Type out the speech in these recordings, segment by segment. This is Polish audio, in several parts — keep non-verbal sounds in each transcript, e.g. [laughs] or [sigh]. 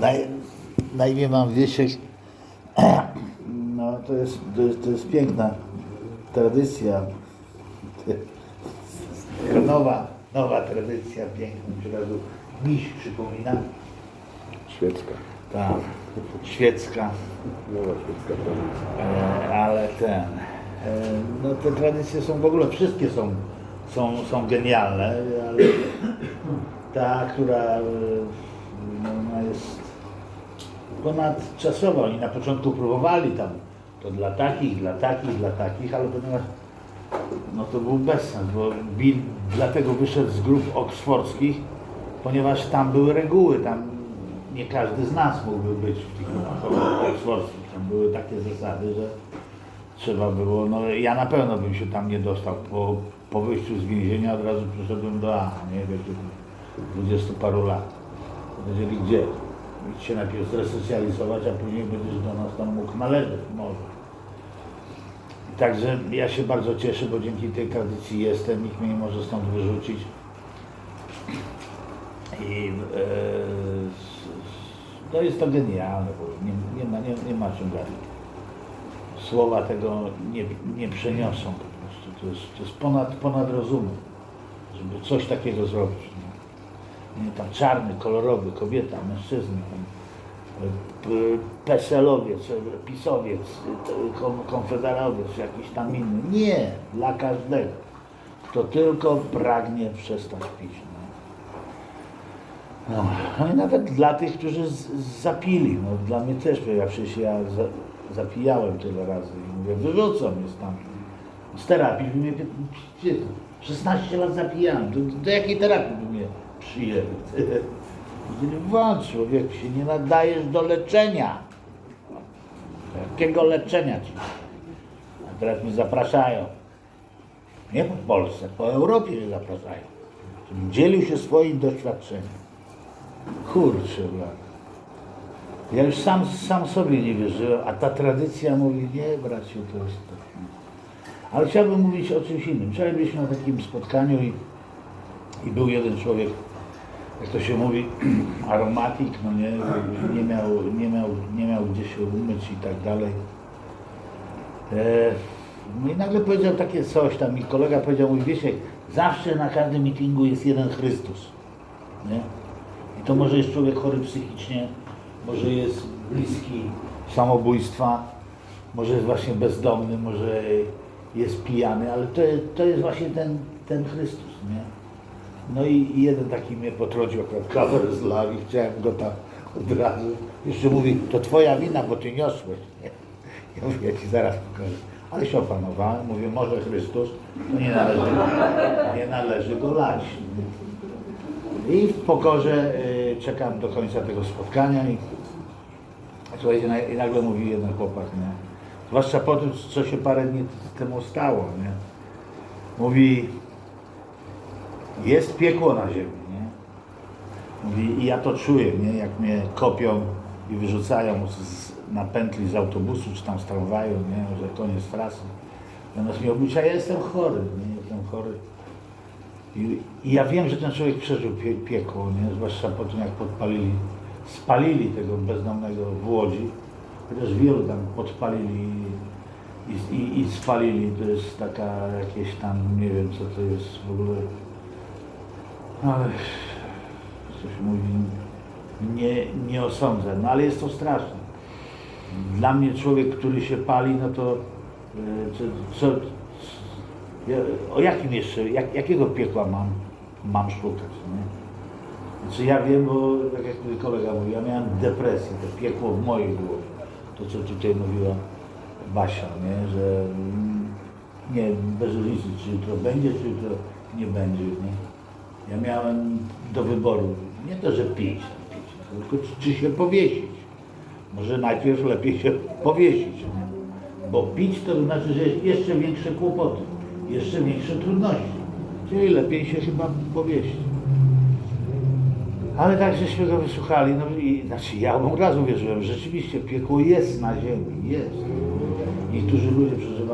Na, na imię mam Wiesiek. [clears throat] No to jest, to jest, to jest piękna tradycja. [laughs] Nowa, nowa tradycja, piękna, która tu miś przypomina. Świecka. Ta świecka, Nowa świecka tradycja. e, ale ten. E, no te tradycje są w ogóle, wszystkie są, są, są genialne, ale ta, która e, ona jest ponadczasowa. Oni na początku próbowali tam to dla takich, dla takich, dla takich, ale ponieważ no to był bezsens, bo Bill dlatego wyszedł z grup oksfordzkich, ponieważ tam były reguły, tam nie każdy z nas mógłby być w tych grupach oksfordzkich. Tam były takie zasady, że trzeba było, no ja na pewno bym się tam nie dostał. Po, po wyjściu z więzienia od razu przyszedłem do A, nie wiem, dwudziestu paru lat. Powiedzieli gdzie? Idź się najpierw zresocjalizować, a później będziesz do nas tam mógł należeć może. Także ja się bardzo cieszę, bo dzięki tej tradycji jestem, nikt mnie nie może stąd wyrzucić. I e, to jest to genialne, bo nie, nie, ma, nie, nie ma czym gadać. Słowa tego nie, nie przeniosą po prostu. To jest, to jest ponad, ponad rozumem, żeby coś takiego zrobić. Nie, tam czarny, kolorowy, kobieta, mężczyzna, tam, e, PSL-owiec, e, PiSowiec, e, kon- konfederowiec, jakiś tam inny. Nie, dla każdego, kto tylko pragnie przestać pić. No. No, no i nawet dla tych, którzy zapili. No, dla mnie też, bo ja przecież ja za, zapijałem tyle razy i mówię, wyrzucą mnie stamtąd. Z terapii mnie py- gdzie to? 16 lat zapijałem. Do, do jakiej terapii by mnie Powiedzieli, wąt człowiek, się nie nadajesz do leczenia. Jakiego leczenia ci? A teraz mnie zapraszają. Nie po Polsce, po Europie mnie zapraszają. Żebym dzielił się swoim doświadczeniem. Kurczę, blat. Ja już sam, sam sobie nie wierzyłem, a ta tradycja mówi, nie braciu, to jest to. Ale chciałbym mówić o czymś innym. Wczoraj byliśmy na takim spotkaniu i, i był jeden człowiek, jak to się mówi, [clears throat] aromatik, no nie, nie miał, nie miał, nie miał gdzie się umyć i tak dalej. E, no i nagle powiedział takie coś tam i kolega powiedział, mój Wiesiek, zawsze na każdym meetingu jest jeden Chrystus. Nie? I to może jest człowiek chory psychicznie, może jest bliski samobójstwa, może jest właśnie bezdomny, może jest pijany, ale to, to jest właśnie ten, ten Chrystus, nie? No i, jeden taki mnie potrącił, akurat kawer z chciałem go tam od razu. Jeszcze mówi, to twoja wina, bo ty niosłeś. [laughs] Ja mówię, ja ci zaraz pokażę. Ale się opanowałem, mówię, może Chrystus, to nie należy, nie należy go lać. I w pokorze y, czekam do końca tego spotkania i słuchajcie, i nagle mówi jeden chłopak, nie? Zwłaszcza po tym, co się parę dni temu stało, nie? Mówi, jest piekło na ziemi, nie? Mówi, i ja to czuję, nie? Jak mnie kopią i wyrzucają z, na pętli z autobusu, czy tam z tramwaju, nie? Że koniec trasy. Zamiast mi obliczyć, a ja jestem chory, nie? Jestem chory. I, I ja wiem, że ten człowiek przeżył pie, piekło, nie? zwłaszcza po tym, jak podpalili, spalili tego bezdomnego w Łodzi, chociaż wielu tam podpalili i, i, i spalili. To jest taka jakieś tam, nie wiem co to jest w ogóle, ale coś mówi, nie, nie osądzę, no ale jest to straszne. Dla mnie człowiek, który się pali, no to e, co, co, o jakim jeszcze, jak, jakiego piekła mam, mam szukać, nie? Znaczy ja wiem, bo tak jak tutaj kolega mówił, ja miałem depresję, to piekło w mojej głowie. To co tutaj mówiła Basia, nie? że mm, nie, bez różnicy, czy jutro będzie, czy jutro nie będzie. Nie? Ja miałem do wyboru nie to, że pić, pić tylko czy, się powiesić. Może najpierw lepiej się powiesić. Bo pić to znaczy, że jest jeszcze większe kłopoty, jeszcze większe trudności. Czyli lepiej się chyba powiesić. Ale tak żeśmy go wysłuchali, no i znaczy ja od razu wierzyłem, rzeczywiście piekło jest na ziemi, jest. Niektórzy ludzie przeżywają.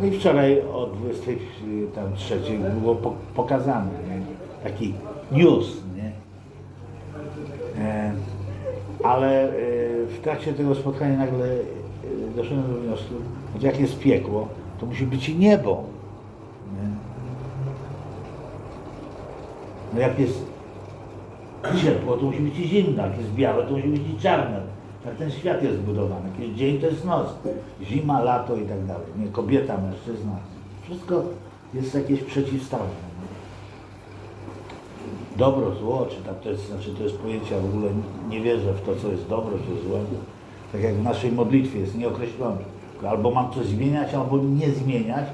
No i wczoraj o 23 było po, pokazane, nie? taki news, nie? Ale y, w trakcie tego spotkania nagle y, doszedłem do wniosku, że jak jest piekło, to musi być i niebo. Nie? No jak jest ciepło, to musi być i zimno, jak jest białe, to musi być i czarne. Ten świat jest zbudowany. Jest dzień, to jest noc. Zima, lato i tak dalej. Nie, kobieta, mężczyzna. Wszystko jest jakieś przeciwstawne. Dobro, zło, czy tak to jest, znaczy to jest pojęcie, ja w ogóle nie wierzę w to, co jest dobro, czy złe. Tak jak w naszej modlitwie jest nieokreślone. Albo mam coś zmieniać, albo nie zmieniać.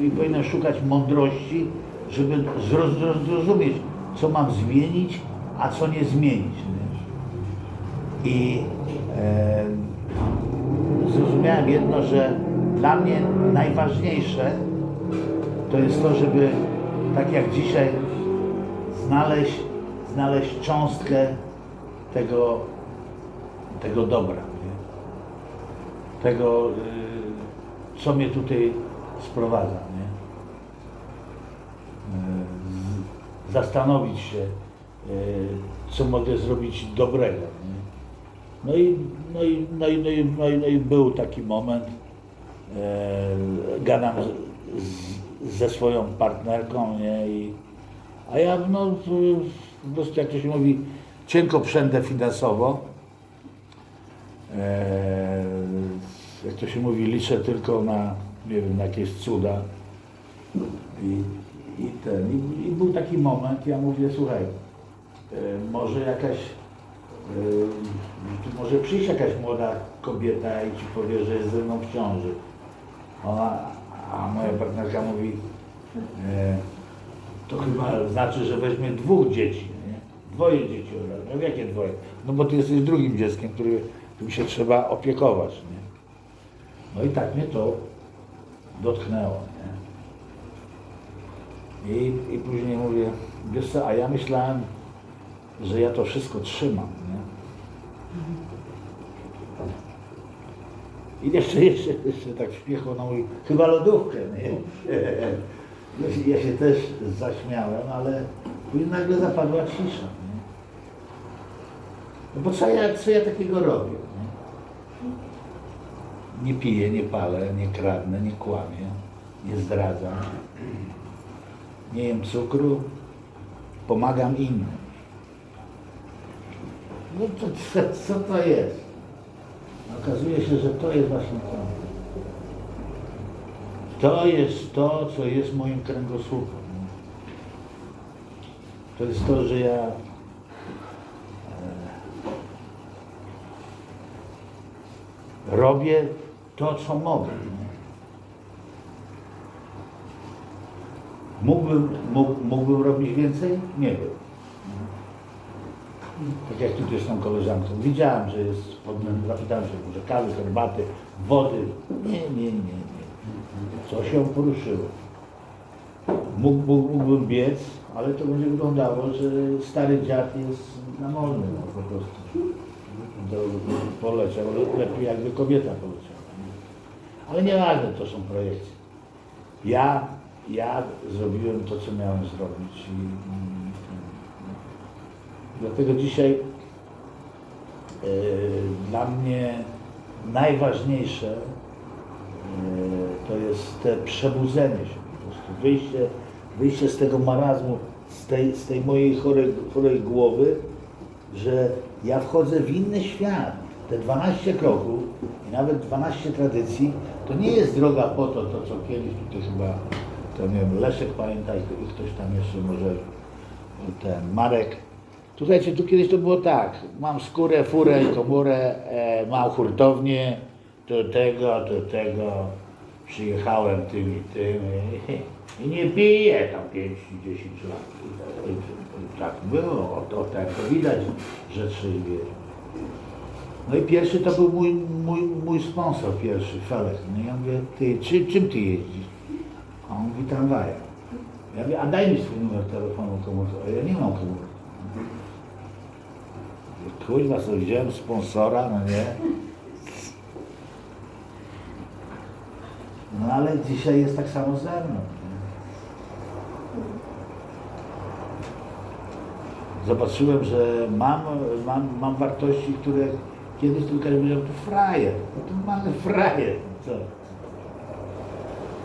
I powinienem szukać mądrości, żeby zroz- zroz- zrozumieć, co mam zmienić, a co nie zmienić. I zrozumiałem jedno, że dla mnie najważniejsze to jest to, żeby tak jak dzisiaj znaleźć, znaleźć cząstkę tego, tego dobra. Nie? Tego, y, co mnie tutaj sprowadza. Nie? Y, zastanowić się, y, co mogę zrobić dobrego. Nie? No i, no, i, no, i, no, i, no, i, no i był taki moment, e, gadam z, z, ze swoją partnerką, nie? I, a ja no, po prostu jak to się mówi, cienko przędę finansowo. E, jak to się mówi, liczę tylko na, nie wiem, na jakieś cuda. I, i ten, i, i był taki moment, ja mówię, słuchaj, e, może jakaś tu może przyjść jakaś młoda kobieta i ci powie, że jest ze mną w ciąży. Ona, a moja partnerka mówi, e, to chyba znaczy, że weźmie dwóch dzieci, nie? Dwoje dzieci od razu. No jakie dwoje? No bo ty jesteś drugim dzieckiem, który, którym się trzeba opiekować, nie? No i tak mnie to dotknęło, nie? I, I później mówię, wiesz co, a ja myślałem, że ja to wszystko trzymam, nie? I jeszcze, jeszcze, jeszcze tak w śmiechu ona mówi, chyba lodówkę, nie? Się, ja się też zaśmiałem, ale nagle zapadła cisza, nie? No bo co ja, co ja takiego robię, nie? Nie piję, nie palę, nie kradnę, nie kłamię, nie zdradzam, nie jem cukru, pomagam innym. No to co, co to jest? Okazuje się, że to jest właśnie to. To jest to, co jest moim kręgosłupem. To jest to, że ja e, robię to, co mogę. Mógłbym, mógł, mógłbym robić więcej? Nie wiem. Tak jak tutaj z tą koleżanką. Widziałem, że jest zapytałem się, może kawy, herbaty, wody. Nie, nie, nie, nie. Co się poruszyło? Mógł, mógł- mógłbym biec, ale to będzie wyglądało, że stary dziad jest namolny no, po prostu. To poleciał, le- lepiej jakby kobieta poleciała. Ale nieważne, to są projekcje. Ja, ja zrobiłem to, co miałem zrobić i Dlatego dzisiaj e, dla mnie najważniejsze e, to jest te przebudzenie się po prostu, wyjście, wyjście z tego marazmu, z tej, z tej mojej chorej, chorej głowy, że ja wchodzę w inny świat. Te 12 kroków i nawet 12 tradycji to nie jest droga po to, to co kiedyś tutaj chyba, to nie wiem, Leszek pamięta i i ktoś tam jeszcze może ten Marek. Słuchajcie, tu kiedyś to było tak, mam skórę, furę i komórę, e, mam hurtownię, do tego, do tego, przyjechałem tym i tym i, i nie piję tam 5-10 lat. I, i, i tak było, o, to, tak to widać, że trzeźwieje. No i pierwszy to był mój, mój, mój sponsor pierwszy, Felek. No ja mówię, ty, czy, czym ty jeździsz? A on mówi, tramwajem. Ja mówię, a daj mi swój numer telefonu komórkowego. A ja nie mam komórki. Kurwa, sobie wziąłem sponsora, no nie? No ale dzisiaj jest tak samo ze mną. zobaczyłem, że mam, mam, mam wartości, które kiedyś tylko powiedział, to frajer, no to mamy frajer. Co?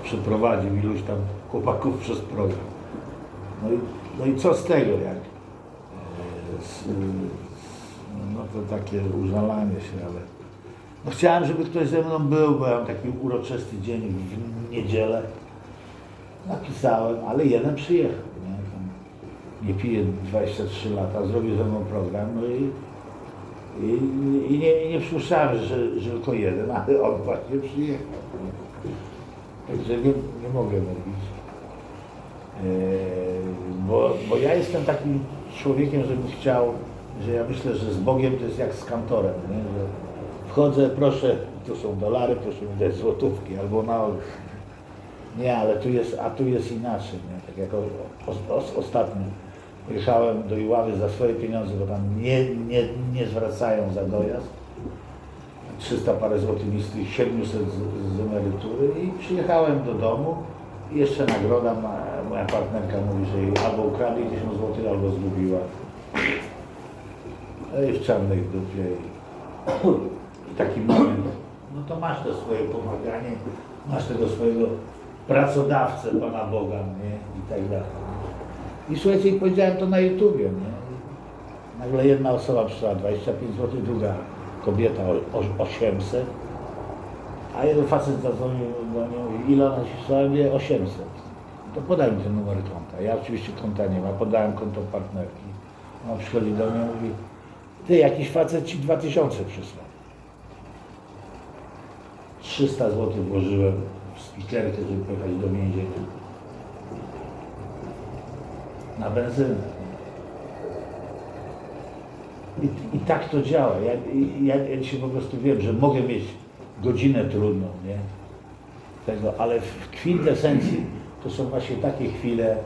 Przyprowadził iluś tam chłopaków przez program. No i, no i co z tego, jak e, z, no to takie użalanie się, ale no chciałem, żeby ktoś ze mną był, bo ja mam taki uroczysty dzień w niedzielę. Napisałem, ale jeden przyjechał. Nie, nie pije 23 lata, zrobił ze mną program, no i, i, i nie, nie przypuszczałem, że, że tylko jeden, ale on właśnie przyjechał. Także nie, nie mogę mówić. Eee, bo, bo ja jestem takim człowiekiem, żebym chciał, że ja myślę, że z Bogiem to jest jak z kantorem, nie? że wchodzę, proszę, tu są dolary, proszę mi dać złotówki, albo na nie, ale tu jest, a tu jest inaczej, nie? tak jak o, o, o, ostatnio pojechałem do Iławy za swoje pieniądze, bo tam nie, nie, nie zwracają za dojazd, 300 parę złotych mi z tych 700 z, z emerytury i przyjechałem do domu i jeszcze nagroda, ma, moja partnerka mówi, że albo ukradli 1000 złotych, albo zgubiła. No i w czarnej dupie. I, I taki moment, no to masz to swoje pomaganie, masz tego swojego pracodawcę, Pana Boga, nie? I tak dalej. I słuchajcie, i powiedziałem to na YouTubie, nie? Nagle jedna osoba przyszła 25 zł, druga kobieta o- o- 800, a jeden facet zadzwonił do mnie, mówi, ile ona ci przysłała? Ja mówię, 800. To podaj mi ten numer konta. Ja oczywiście konta nie ma, podałem konto partnerki. Ona przychodzi do mnie i mówi, ty, jakiś facet ci 2000 przysłał. 300 zł włożyłem w spikerkę, żeby pojechać do więzienia. Na benzynę. I, I tak to działa. Ja, ja, ja dzisiaj po prostu wiem, że mogę mieć godzinę trudną, nie? Tego, ale w kwintesencji to są właśnie takie chwile,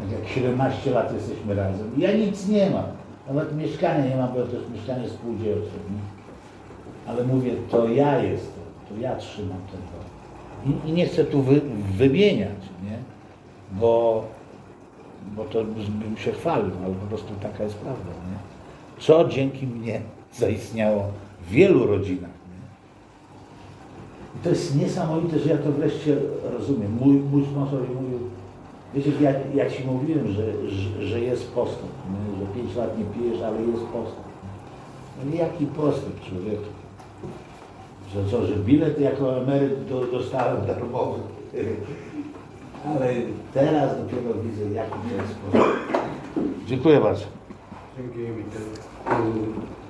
tak jak 17 lat jesteśmy razem. Ja nic nie mam. Nawet mieszkania nie mam, bo to jest mieszkanie spółdzielcze. Ale mówię, to ja jestem, to ja trzymam ten dom. I, i nie chcę tu wy, wymieniać, nie? Bo, bo to bym się chwalił, ale po prostu taka jest prawda, nie? Co dzięki mnie zaistniało w wielu rodzinach. Nie? I to jest niesamowite, że ja to wreszcie rozumiem. Mój, mój sponsor mówił, wiecie, ja, ja ci mówiłem, że, że, że jest postęp, nie? że 5 lat nie pijesz, ale jest postęp. I jaki postęp człowieku? Że co, że bilet jako emeryt do, dostałem darmowy. [laughs] Ale teraz dopiero widzę, jaki to jest postęp. Dziękuję bardzo. Dzięki.